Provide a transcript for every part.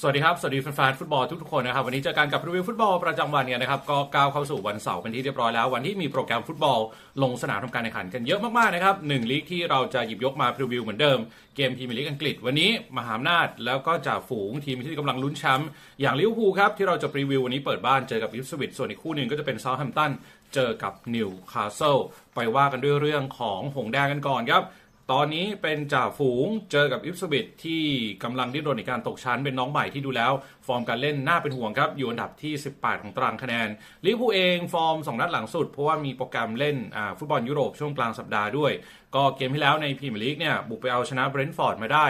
สวัสดีครับ สวัสดีแฟนๆฟุตบอลทุกๆคนนะครับ วันนี้เจอกันกับรีวิวฟุตบอลประจำวันเนี่ยนะครับก็ก้าวเข้าสู่วันเสาร์เป็นที่เรียบร้อยแล้ว วันที่มีโปรแกรมฟุตบอลลงสนามทำการแข่งขันกันเยอะมากๆนะครับหนึ่งลีกที่เราจะหยิบยกมาพรีวิวเหมือนเดิมเกมพรีเมียร์ลีกอังกฤษวันนี้มหาอำนาจแล้วก็จ่าฝูงทีมที่กำลังลุ้นแชมป์อย่างลิเวอร์พูลครับที่เราจะรีวิววันนี้เปิดบ้านเจอกับอิฟสวิตส่วนอีกคู่หนึ่งก็จะเป็นเซาท์แฮมป์ตันเจอกับนิวคาสเซิลไปว่ากันด้วยเรื่องของหงแดงกันก่อนครับ ตอนนี้เป็นจ่าฝูงเจอกับอิฟสวิตที่กำลังดิ้นรนในการตกชั้นเป็นน้องใหม่ที่ดูแล้ว ฟอร์มการเล่นน่าเป็นห่วงครับ อยู่อันดับที่ 18 ของตารางคะแนนลิเวอร์พูลเองฟอร์ม 2 นัดหลังสุด เพราะว่ามีโปรแกรมเล่นฟุตบอลยุโรปช่วงกลางสัปดาห์ด้วย ก็เกมที่แล้วในพรีเมียร์ลีกเนี่ยบุกไปเอาชนะเบรนท์ฟอร์ดมาได้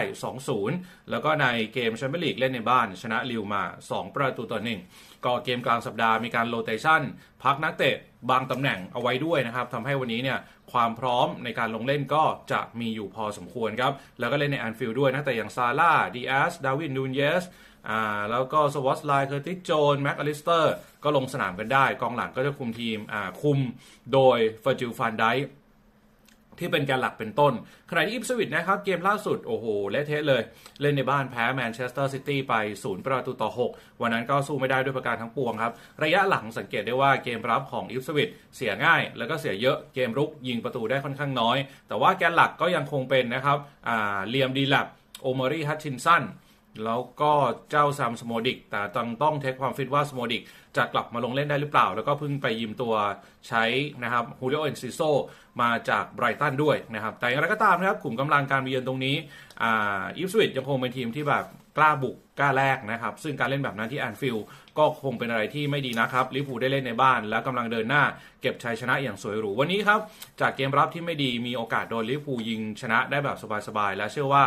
2-0 แล้วก็ในเกมแชมเปี้ยนลีกเล่นในบ้านชนะลิวมา 2 ประตูต่อหนึ่งก็เกมกลางสัปดาห์มีการโรเตชันพักนักเตะบางตำแหน่งเอาไว้ด้วยนะครับทำให้วันนี้เนี่ยความพร้อมในการลงเล่นก็จะมีอยู่พอสมควรครับ แล้วก็เล่นในแอนฟิลด์ด้วยนะแต่อย่างซาร่าดีแอสดาวินนูนเยสอ่าแล้วก็สวอตไลน์เคอร์ติสโจนแม็กอลิสเตอร์ก็ลงสนามกันได้ กองหลังก็จะคุมทีมอ่าคุมโดยเฟอร์จิลฟานได ที่เป็นแกนหลักเป็นต้น ขณะที่อิปสวิตนะครับเกมล่าสุด โอ้โหเละเทะเลย เล่นในบ้านแพ้แมนเชสเตอร์ซิตี้ไป 0 ประตูต่อ 6 วันนั้นก็สู้ไม่ได้ด้วยประการทั้งปวงครับ ระยะหลังสังเกตได้ว่าเกมรับของอิปสวิตเสียง่าย แล้วก็เสียเยอะเกมรุกยิงประตูได้ค่อนข้างน้อย แต่ว่าแกนหลักก็ยังคงเป็นนะครับอ่าเลียมดีแลบโอมารีฮัตชินสัน แล้วก็เจ้าซามสโมดิกแต่ต้องต้องเทคความฟิตว่าสโมดิกจะกลับมาลงเล่นได้หรือเปล่า แล้วก็เพิ่งไปยืมตัวใช้นะครับฮูเลโอเอนซิโซมาจากไบรตันด้วยนะครับ แต่อย่างไรก็ตามนะครับกลุ่มกำลังการเยือนตรงนี้อ่าอิฟสวิตยังคงเป็นทีมที่แบบกล้าบุก ก้าแลกนะครับ ซึ่งการเล่นแบบนั้นที่แอนฟิลด์ก็คงเป็นอะไรที่ไม่ดีนะครับลิเวอร์พูได้เล่นในบ้าน และกำลังเดินหน้าเก็บชัยชนะอย่างสวยหรูวันนี้ครับ จากเกมรับที่ไม่ดีมีโอกาสโดนลิเวอร์พูยิงชนะได้แบบสบายๆและเชื่อว่า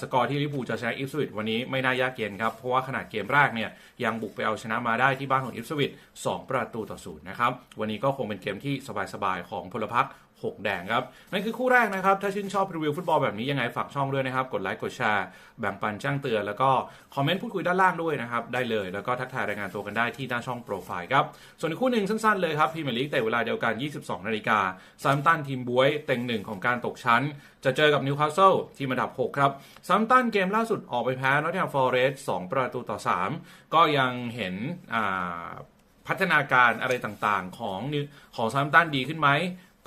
สกอร์ที่ลิเวอร์พูจะชนะอิฟสวิตวันนี้ไม่น่ายากเย็นครับเพราะว่าขนาดเกมแรกเนี่ยยังบุกไปเอาชนะมาได้ที่บ้านของอิฟสวิต2ประตูต่อศูนย์นะครับวันนี้ก็คงเป็นเกมที่สบายๆของพลพรรคหกแดงครับ นั่นคือคู่แรกนะครับ ถ้าชื่นชอบรีวิวฟุตบอลแบบนี้ยังไงฝากช่องด้วยนะครับ กดไลค์กดแชร์แบ่งปันแจ้งเตือน แล้วก็คอมเมนต์พูดคุยด้านล่างด้วยนะครับ ได้เลยแล้วก็ทักทายรายงานตัวกันได้ที่หน้าช่องโปรไฟล์ครับ ส่วนคู่หนึ่งสั้นๆเลยครับพรีเมียร์ลีกแต่เวลาเดียวกัน 22 นาฬิกาซัมตันทีมบวยเต็งหนึ่งของการตกชั้น จะเจอกับนิวคาสเซิลทีมอันดับ 6 ครับซัมตันเกมล่าสุดออกไปแพ้นอตแฮมฟอร์เรสต์2ประตูต่อ 3 ก็ยังเห็นพัฒนาการอะไรต่างๆ ของของซา m มตันดีขึ้นไหม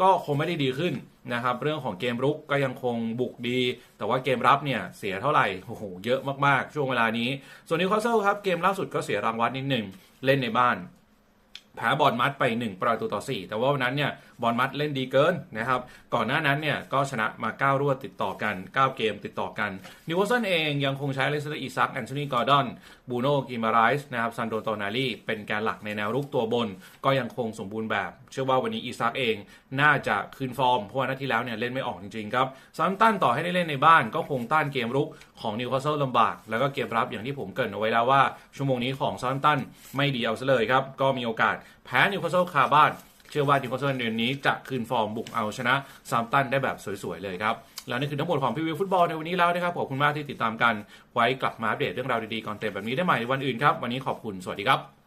ก็คงไม่ได้ดีขึ้น นะครับเรื่องของเกมรุกก็ยังคงบุกดี แต่ว่าเกมรับเนี่ยเสียเท่าไหร่โอ้โหเยอะมากๆ ช่วงเวลานี้ ส่วนนิวคาสเซิลครับเกมล่าสุดก็เสียรางวัลนิดหนึ่งเล่นในบ้าน แพ้บอลมัดไป 1 ประตูต่อ 4 แต่ว่าวันนั้นเนี่ยบอลมัดเล่นดีเกินนะครับ ก่อนหน้านั้นเนี่ยก็ชนะมา 9 รวดติดต่อกัน 9 เกมติดต่อกันนิวคาสเซิลเองยังคงใช้เลสเตอร์อีซักแอนโทนีกอร์ดอนบูโนกิมาไรส์นะครับซันโดโตนาลีเป็นแกนหลักในแนวรุกตัวบน ก็ยังคงสมบูรณ์แบบ เชื่อว่าวันนี้อีซักเองน่าจะคืนฟอร์ม เพราะว่านัดที่แล้วเนี่ยเล่นไม่ออกจริงๆครับซัมตันต่อให้ได้เล่นในบ้าน ก็คงต้านเกมรุกของนิวคาสเซิลลำบาก แล้วก็เกมรับอย่างที่ผมเกรินเอาไว้แล้วว่าชั่วโมงนี้ของซัมตันไม่ดีเอาซะเลยครับก็มีโอกาสแพ้นิวคาสเซิลคาบ้าน เชื่อว่านิวคาสเซิลเดือนนี้จะคืนฟอร์มบุกเอาชนะซามตันได้แบบสวยๆเลยครับแล้วนี่คือทั้งหมดของพิวิวฟุตบอลในวันนี้แล้วนะครับขอบคุณมากที่ติดตามกันไว้กลับมาอัปเดตเรื่องราวดีๆก่อนเตะแบบนี้ได้ใหม่ในวันอื่นครับวันนี้ขอบคุณสวัสดีครับ